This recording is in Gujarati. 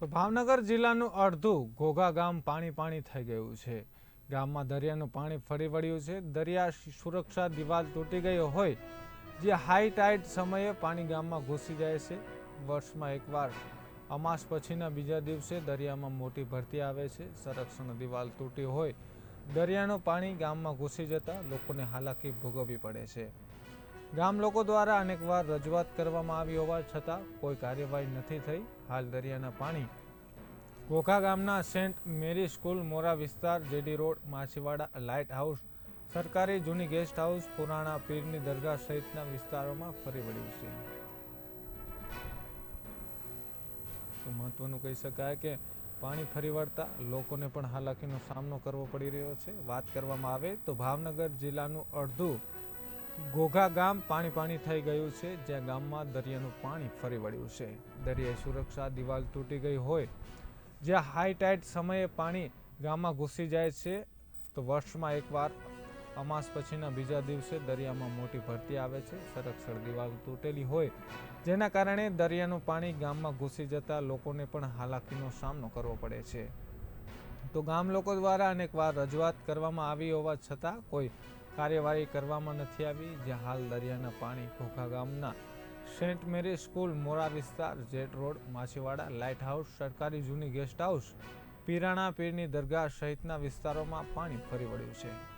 તો ભાવનગર જિલ્લાનું અડધું ઘોઘા ગામ પાણી પાણી થઈ ગયું છે. ગામમાં દરિયાનું પાણી ફરી વળ્યું છે. દરિયા સુરક્ષા દિવાલ તૂટી ગઈ હોય જે હાઈ ટાઈડ સમયે પાણી ગામમાં ઘૂસી જાય છે. વર્ષમાં એકવાર અમાસ પછીના બીજા દિવસે દરિયામાં મોટી ભરતી આવે છે. સંરક્ષણ દિવાલ તૂટી હોય દરિયાનું પાણી ગામમાં ઘૂસી જતા લોકોને હાલાકી ભોગવવી પડે છે. ગામ લોકો દ્વારા અનેકવાર રજૂઆત કરવામાં આવી હોવા છતાં કોઈ કાર્યવાહી નથી થઈ. હાલ દરિયાના પાણી. ઘોઘા ગામના સેન્ટ મેરી સ્કૂલ મોરા વિસ્તાર, JD road, Machhiwada, light house, સરકારી જૂની ગેસ્ટ હાઉસ, પુરાણા પીરની દરગાહ સહિતના વિસ્તારોમાં ફરી વળ્યું છે. મહત્વનું કહી શકાય કે પાણી ફરી વળતા લોકોને પણ હાલાકીનો સામનો કરવો પડી રહ્યો છે. વાત કરવામાં આવે તો ભાવનગર જિલ્લાનું અડધું ઘોઘા ગામ પાણી પાણી થઈ ગયું છે, જ્યાં ગામમાં દરિયાનું પાણી ફરી વળ્યું છે. દરિયાઈ સુરક્ષા દિવાલ તૂટી ગઈ હોય, જ્યાં હાઈ ટાઈટ સમયે પાણી ગામમાં ઘૂસી જાય છે, તો વર્ષમાં એકવાર, અમાસ પછીના બીજા દિવસે દરિયામાં મોટી ભરતી આવે છે, સંરક્ષણ દિવાલ તૂટેલી હોય, જેના કારણે દરિયાનું પાણી ગામમાં ઘૂસી જતા લોકોને પણ હાલાકીનો સામનો કરવો પડે છે. તો ગામ લોકો દ્વારા અનેકવાર રજૂઆત કરવામાં આવી હોવા છતાં કોઈ કાર્યવાહી કરવામાં નથી આવી, જે હાલ દરિયાના પાણી ઘોઘા ગામના સેન્ટ મેરી સ્કૂલ, મોરા વિસ્તાર, jet road, Machhiwada, light house, સરકારી જૂની ગેસ્ટ હાઉસ, પીરાણા પીરની દરગાહ સહિતના વિસ્તારોમાં પાણી ફરી વળ્યું છે.